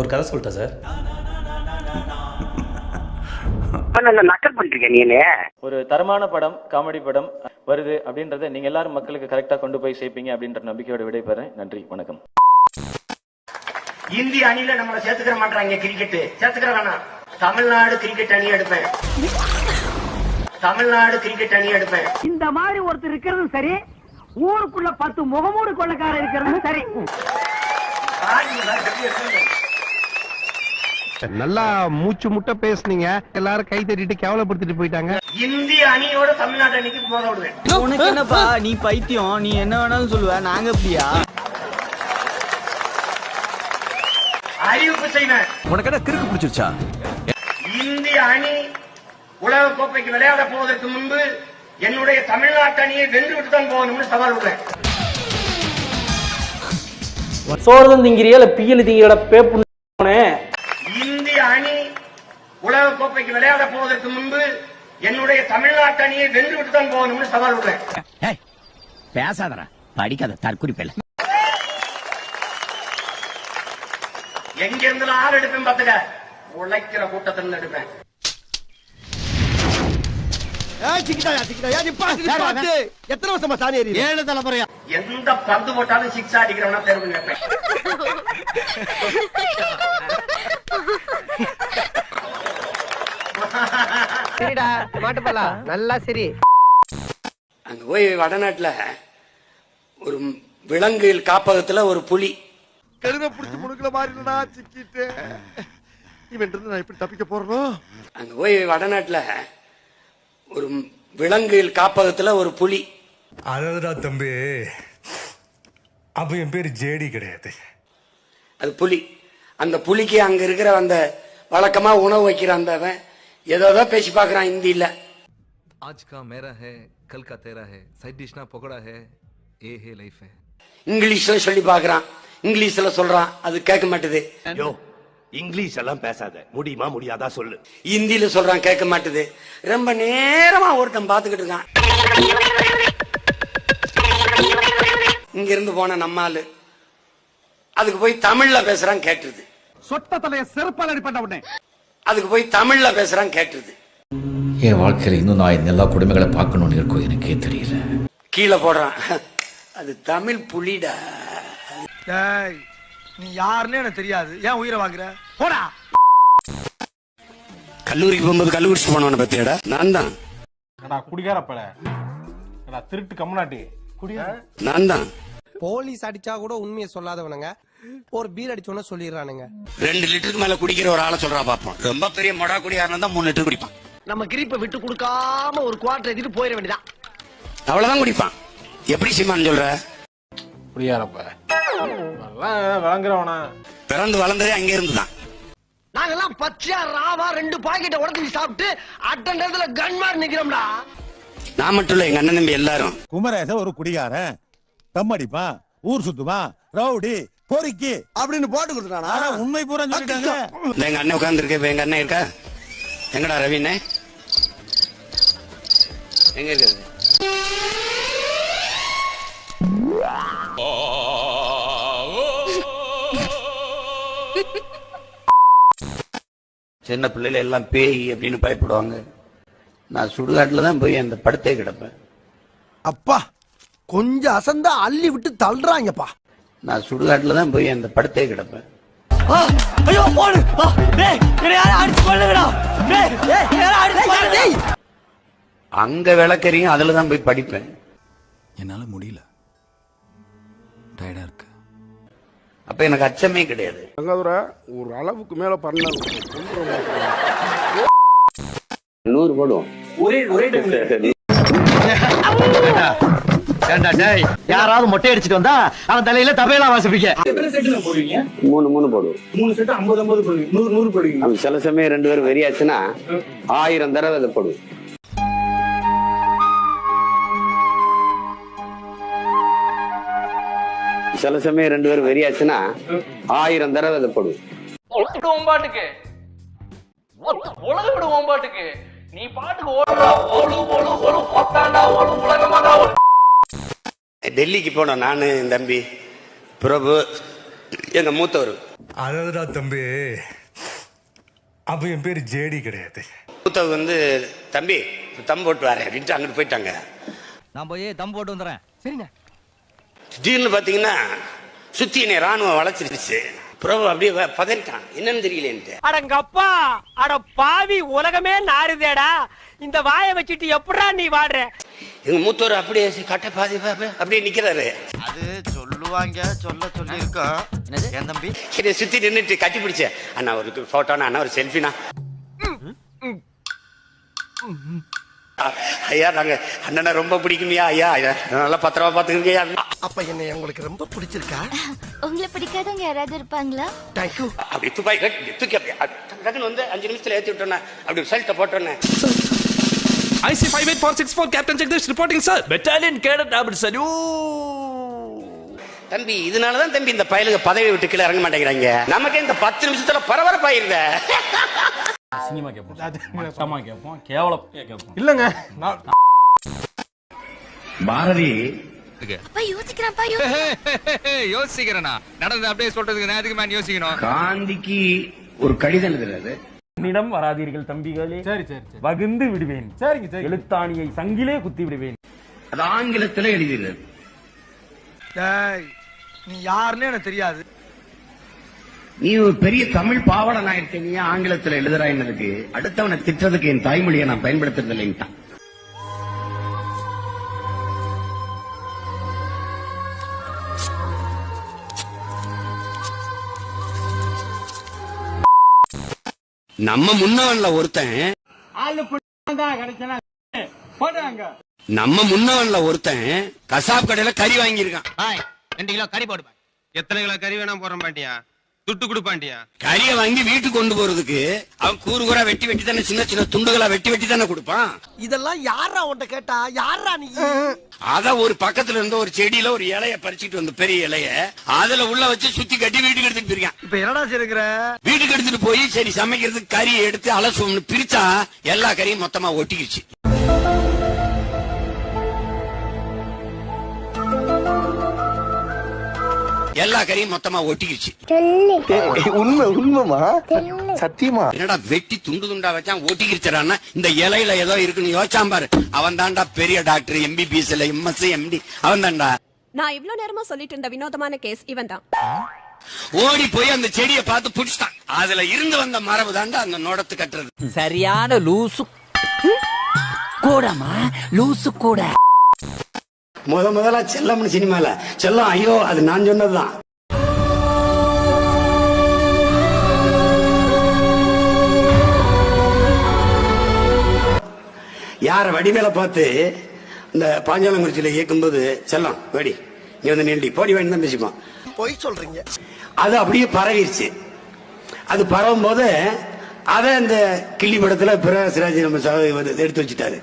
ஒரு கதை சொல்லிட்டா சார். ஒரு தரமான படம் காமெடி படம் வருது அப்படின்றத நீங்க எல்லாரும் மக்களுக்கு கரெக்டா கொண்டு போய் சேர்ப்பீங்க அப்படின்ற நம்பிக்கையோட விடைபெறேன். நன்றி வணக்கம். இந்திய அணியில நம்மள சேர்த்துக்கிற மாட்டாங்க கிரிக்கெட் சேர்த்துக்கிற வேணாம் தமிழ்நாடு கிரிக்கெட் அணி எடுப்பேன். தமிழ்நாடு கிரிக்கெட் அணி எடுப்பேன். இந்த மாதிரி ஒருத்தர் இருக்கிறது சரி ஊருக்குள்ள பத்து முகமூடு கொள்ளக்காரர் இருக்கிறது சரி. நல்லா மூச்சு முட்டை பேசுனீங்க. எல்லாரும் கை தட்டிட்டு கேவலப்படுத்திட்டு போயிட்டாங்க. இந்திய அணியோட தமிழ்நாடு அணிக்கு மோத விடுவேன். உனக்கு என்னப்பா? நீ பைத்தியம். நீ என்ன வேணாலும் சொல்லுவ. நாங்க அப்படியா? அறிவிப்பு செய்வேன். உனக்கு என்ன கிறுக்கு பிடிச்சிருச்சா? இந்திய அணி உலக கோப்பைக்கு விளையாட போவதற்கு முன்பு என்னுடைய தமிழ்நாட்டு அணியை வென்று விட்டு தான் போகணும்னு சவால் விடுறேன். சோறு திங்கிறியா? இல்ல பியல் திங்கிற பேப்பு இந்திய அணி உலக கோப்பைக்கு விளையாட போவதற்கு முன்பு என்னுடைய தமிழ்நாட்டு அணியை வென்று விட்டு தான் போகணும்னு சவால் விடுறேன். பேசாதடா. படிக்காத தற்குறிப்பில்ல எங்க இருந்து ஆள் எடுப்பேன் பாத்துக்க உழைக்கிற கூட்டத்தில் எடுப்பேன். எத்தனை வருஷமா சாணி? ஏழு தலைமுறையா? எந்த பந்து போட்டாலும் சிக்ஸ் அடிக்கிறவனா தேர்வு கேட்பேன். சரிடா மாட்டுப்பலா நல்லா சரி. அங்க போய் வடநாட்டுல ஒரு விலங்கு காப்பகத்துல ஒரு புலி. கழுத புடிச்சு முடுக்கல மாறினா சிக்கிட்டு. இவன் இருந்து நான் எப்படி தப்பிக்க போறனோ? அங்க போய் வடநாட்டுல ஒரு விலங்கு காப்பகத்துல ஒரு புலி. அழகுடா தம்பி. அப்ப என் பேரு ஜேடி கிடையாது. அது புலி. அந்த புலிக்கு அங்க இருக்கிற அந்த வழக்கமா உணவு வைக்கிற அந்தவன் ஏதோ ஏதோ பேசி பார்க்குறான் ஹிந்தியில். ஆஜ் கா மேரா ஹே கல் கா தேரா ஹே சைட் டிஷ்னா பகோடா ஹே ஏ ஹே லைஃப் ஹே. இங்கிலீஷில் சொல்லி பாக்குறான் இங்கிலீஷ்ல சொல்றான் அது கேட்க மாட்டுது. யோ இங்கிலீஷ் எல்லாம் பேசாத முடியுமா முடியாதா சொல்லு. ஹிந்தியில சொல்றான் கேட்க மாட்டுது. ரொம்ப நேரமா ஒருத்தன் பாத்துக்கிட்டு இருக்கான். இங்க இருந்து போன நம்ம ஆளு. அதுக்கு போய் தமிழ்ல பேசுறான் கேட்டுருது. சொட்ட தலைய செருப்பால் அடிப்பட்ட உடனே அதுக்கு போய் தமிழ்ல பேசுறான் கேட்டுருது. என் வாழ்க்கையில் இன்னும் நான் எல்லா கொடுமைகளை பார்க்கணும்னு இருக்கோ எனக்கே தெரியல. கீழே போடுறான். அது தமிழ் புலிடா. நீ யாருன்னு எனக்கு தெரியாது. ஏன் உயிரை வாங்குற? போடா. கல்லூரிக்கு போகும்போது கல்லு குடிச்சு போனவன பத்தியடா? நான் தான். குடிகார பல. திருட்டு கம்முனாட்டி. நான் தான். போலீஸ் அடிச்சா கூட உண்மையை சொல்லாதவனுங்க. ஒரு பீர் அடிச்சோன்னு சொல்லிடுறானுங்க. ரெண்டு லிட்டருக்கு மேல குடிக்கிற ஒரு ஆளை சொல்றா பாப்போம். ரொம்ப பெரிய மொடா குடியாரனா தான் மூணு லிட்டர் குடிப்பான். நம்ம கிரிப்பை விட்டு கொடுக்காம ஒரு குவார்டர் எடுத்துட்டு போயிட வேண்டியதான் அவ்வளவுதான் குடிப்பான். எப்படி சீமான் சொல்ற? குடிகாரப்ப விளங்குறவனா பிறந்து வளர்ந்ததே அங்க இருந்து தான் நாங்கெல்லாம் பச்சையா ராவா ரெண்டு பாக்கெட்டை உடச்சி சாப்பிட்டு அட்டன் நேரத்துல கன்மார் நிக்கிறோம்டா. நான் மட்டும் இல்ல எங்க அண்ணன் தம்பி எல்லாரும். குமரேச ஒரு குடிகாரன். தம் அடிப்பான் ஊர் சுத்துவான் ரவுடி பொறுக்கி. அப்படின்னு போட்டு கொடுத்துட்டானா? உண்மை பூரா சொல்லிட்டாங்க. எங்க அண்ணன் உட்கார்ந்து இருக்க எங்க அண்ணன் இருக்கா? எங்கடா ரவினே எங்க இருக்குது சின்ன பிள்ளைல எல்லாம் பேய் அப்படின்னு பயப்படுவாங்க. நான் சுடுகாட்டுல தான் போய் அந்த படுத்தே கிடப்பேன். அப்பா கொஞ்சம் அசந்தா அள்ளி விட்டு தள்ளுறாங்கப்பா. நான் சுடுகாட்டுல தான் போய் அந்த படுத்தே கிடப்பேன். ஐயோ போடு. டேய் யாரை அடிச்சு கொல்லுங்கடா. டேய் யாரை அடிச்சு கொல்லு டேய் அங்க விளக்கறியும் அதுல தான் போய் படிப்பேன். என்னால முடியல. டயர்டா இருக்கு. அப்ப எனக்கு அச்சமே கிடையாது. ஒரு அளவுக்கு மேல பண்ண நூறு போடுவோம். யாராவது மொட்டை அடிச்சிட்டு வந்தா அவன் தலையில தபையெல்லாம் வாசிப்பீங்க மூணு மூணு போடுவோம். மூணு செட்டு ஐம்பது ஐம்பது போடுவீங்க. நூறு நூறு போடுவீங்க. சில சமயம் ரெண்டு பேரும் வெறியாச்சுன்னா ஆயிரம் தடவை அதை போடுவோம். சில சமயம் ரெண்டு பேரும் வெறியாச்சுன்னா ஆயிரம் தடவை அதை போடுவோம். பாட்டுக்கு. உலக விடுவோம் பாட்டுக்கு. நீ பாட்டுக்கு ஓடுறா ஓடு ஓடு ஓடு பத்தாண்டா ஓடு உலகமாடா ஓடு. டெல்லிக்கு போனோம் நானு என் தம்பி. பிரபு எங்க மூத்தவர். அழகுடா தம்பி. அப்ப என் பேரு ஜேடி கிடையாது. மூத்தவங்க வந்து தம்பி தம் போட்டு வரேன் அப்படின்ட்டு அங்கிட்டு போயிட்டாங்க. நான் போய் தம் போட்டு வந்துடுறேன். சரிண்ணே திடீர்னு பாத்தீங்கன்னா சுத்தி என்னை ராணுவம் வளைச்சிருச்சு பிரபு அப்படியே பதறிட்டான். என்னன்னு தெரியலேன்ட்டு. அடங்கப்பா அட பாவி உலகமே நாறுதேடா. இந்த வாயை வச்சுட்டு எப்படா நீ வாடுற? எங்க மூத்தவர் அப்படியே கட்ட பாதி பா- அப்படியே நிக்கிறாரு. அது சொல்லுவாங்க சொல்ல சொல்லி இருக்கோம் என் தம்பி? சரி சுத்தி நின்னுட்டு கட்டி பிடிச்சேன் அண்ணா ஒரு போட்டோனா அண்ணா ஒரு செல்ஃபினா ஐயா நாங்க அண்ணனை ரொம்ப பிடிக்குமியா ஐயா. நல்லா பத்திரமா பாத்துக்கங்கய்யா அப்ப என்னை உங்களுக்கு ரொம்ப பிடிச்சிருக்கா? உங்களை பிடிக்காதவங்க யாராவது இருப்பாங்களா? தேங்க்யூ அப்படி கட்டி தூக்கி அப்படி வந்து அஞ்சு நிமிஷத்துல ஏத்தி விட்டோன்னே அப்படி ரிசல்ட்டை போட்டோன்னே IC five eight four six four captain Jagadish reporting cadet அப்படி சரி தம்பி இதனாலதான் தம்பி இந்த பயலுக்கு பதவி விட்டு கீழே இறங்க மாட்டேங்கிறாங்க. நமக்கு இந்த பத்து நிமிஷத்துல பரபரப்பாயிருந்த சினிமா கேட்போம் மட்டமா கேட்போம் கேவலம் கேட்போம் இல்லங்க பாரதி. யோசிக்கிறேனா நடந்தது அப்படியே சொல்றதுக்கு நான் எதுக்கு யோசிக்கணும்? காந்திக்கு ஒரு கடிதம் எழுதுறாரு. என்னிடம் வராதீர்கள் தம்பிகளே. சரி சரி சரி. வகுந்து விடுவேன். சரிங்க சரி எழுத்தாணியை சங்கிலே குத்தி விடுவேன். அது ஆங்கிலத்துல எழுதுறாரு நீ யாருன்னு எனக்கு தெரியாது. நீ ஒரு பெரிய தமிழ் பாவலன் ஆயிருக்க நீ ஆங்கிலத்துல எழுதுறா என்னதுக்கு? அடுத்தவனை திட்டுறதுக்கு என் தாய்மொழியை நான் பயன்படுத்துறது இல்லைன்ட்டான் நம்ம முன்னவன்ல ஒருத்தன் நம்ம முன்னவன்ல ஒருத்தன் கசாப் கடையில கறி வாங்கியிருக்கான். ரெண்டு கிலோ கறி போடுப்பா எத்தனை கிலோ கறி வேணா போற மாட்டியா துட்டு கொடுப்பாண்டியா கறியை வாங்கி வீட்டுக்கு கொண்டு போறதுக்கு அவன் கூறு கூறா வெட்டி வெட்டி தானே சின்ன சின்ன துண்டுகளா வெட்டி வெட்டி தானே கொடுப்பான். இதெல்லாம் யாரா உன்ட்ட கேட்டா? யாரா நீ? அத ஒரு பக்கத்துல இருந்த ஒரு செடியில ஒரு இலைய பறிச்சுட்டு வந்த பெரிய இலைய அதுல உள்ள வச்சு சுத்தி கட்டி வீட்டுக்கு எடுத்துட்டு போயிருக்கான். இப்ப என்னடா செய்யுற வீட்டுக்கு எடுத்துட்டு போய் சரி சமைக்கிறதுக்கு கறியை எடுத்து அலசுவோம்னு பிரிச்சா எல்லா கறியும் மொத்தமா ஒட்டிக்கிச்சு எல்லா கறியும் மொத்தமா ஒட்டிக்கிச்சு உண்மை உண்மைமா சத்தியமா? என்னடா வெட்டி துண்டு துண்டா வச்சான் ஒட்டிக்கிச்சான்னா இந்த இலையில ஏதோ இருக்குன்னு யோசிச்சான் பாரு. அவன் தான்டா பெரிய டாக்டர் எம்பிபிஎஸ் இல்ல எம்எஸ் எம்டி அவன் தான்டா நான் இவ்ளோ நேரமா சொல்லிட்டு இருந்த வினோதமான கேஸ் இவன் தான் ஓடி போய் அந்த செடியை பார்த்து புடிச்சிட்டான். அதுல இருந்து வந்த மரபு தாண்டா அந்த நோடத்து கட்டுறது. சரியான லூசு. கூடமா லூசு கூட. முத முதல்ல செல்லம்னு சினிமால. செல்லம் ஐயோ அது நான் சொன்னதுதான். யார வடிவேல பார்த்து இந்த பாஞ்சாலங்குறிச்சியில இயக்கும்போது செல்லம் வெடி நீ வந்து நீண்டி போடி வேணும் தான் பேசிப்பான் பொய் சொல்றீங்க. அது அப்படியே பரவிருச்சு. அது பரவும் போது அதை இந்த கிள்ளி படத்துல பிற சிராஜி நம்ம எடுத்து வச்சுட்டாரு.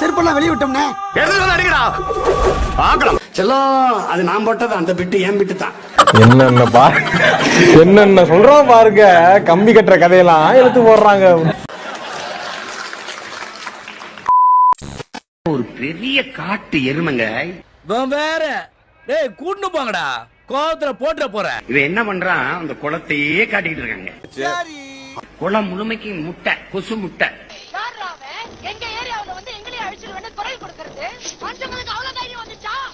செருப்பெல்லாம் வெளிய விட்டோம்னே. செல்லம் அது நான் போட்டது அந்த பிட்டு என் பிட்டு தான். என்னென்ன பா என்னென்ன சொல்றோம் பாருங்க. கம்பி கட்டுற கதையெல்லாம் எடுத்து போடுறாங்க. ஒரு பெரிய காட்டு எருமைங்க. வேற. டேய் கூட்டு போங்கடா. கோவத்துல போட்டுற போற. இவன் என்ன பண்றான்? அந்த குளத்தையே காட்டிட்டு இருக்காங்க. குளம் முழுமைக்கு முட்டை கொசு முட்டை.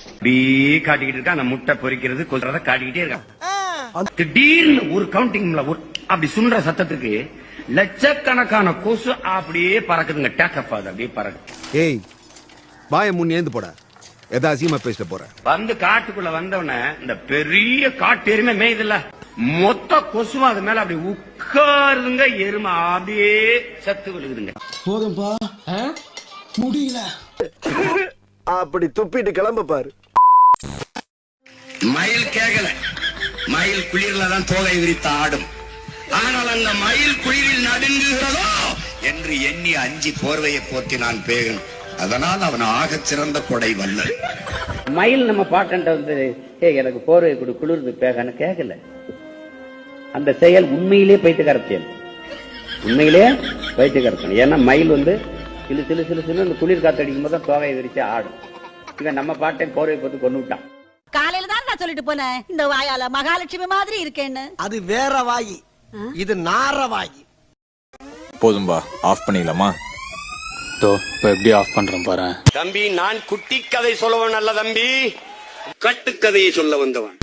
அப்படியே காட்டிக்கிட்டு இருக்கான். அந்த முட்டை பொறிக்கிறது கொல்றத காட்டிக்கிட்டே இருக்கான். திடீர்னு ஒரு கவுண்டிங்ல அப்படி சுன்ற சத்தத்துக்கு லட்சக்கணக்கான கொசு அப்படியே பறக்குதுங்க. டேக்கப் அப்படியே பறக்குது. ஏய் வாய முன் ஏந்து போட. எதா அசியமா பேசிட்டு போற? வந்து காட்டுக்குள்ள வந்தவன இந்த பெரிய காட்டு எருமை மேய்துல மொத்த கொசுவும் அது மேல அப்படி உட்காருதுங்க எருமை அப்படியே சத்து விழுகுதுங்க. அப்படி துப்பிட்டு கிளம்ப பாரு. மயில் கேகல. மயில் குளிர்ல தான் தோகை விரித்து ஆடும். ஆனால் அந்த மயில் குளிரில் நடுங்குகிறதோ என்று எண்ணி அஞ்சி போர்வையை போத்தி நான் பேகன் அதனால் அவன் ஆகச் சிறந்த கொடை வல்லல் மயில் நம்ம பாட்டன்ட்ட வந்து ஏ எனக்கு போர்வை கொடு குளிர்ந்து பேகன்னு கேட்கல அந்த செயல் உண்மையிலே பைத்தியக்கார செயல் உண்மையிலே பைத்தியக்கார ஏன்னா மயில் வந்து சிலு சிலு சிலு சிலு அந்த குளிர் காத்து அடிக்கும் போது தோகையை விரிச்சு ஆடும். இவன் நம்ம பாட்டை போர்வை போட்டு கொண்டு விட்டான். காலையில தான் நான் சொல்லிட்டு போனேன் இந்த வாயால மகாலட்சுமி மாதிரி இருக்கேன்னு. அது வேற வாயி. இது நார வாயி. போதும்பா ஆஃப் பண்ணிடலாமா? தோ இப்போ எப்படி ஆஃப் பண்றேன் பாரு தம்பி நான் குட்டி கதை சொல்லவன் அல்ல தம்பி. கட்டுக்கதையை சொல்ல வந்தவன்.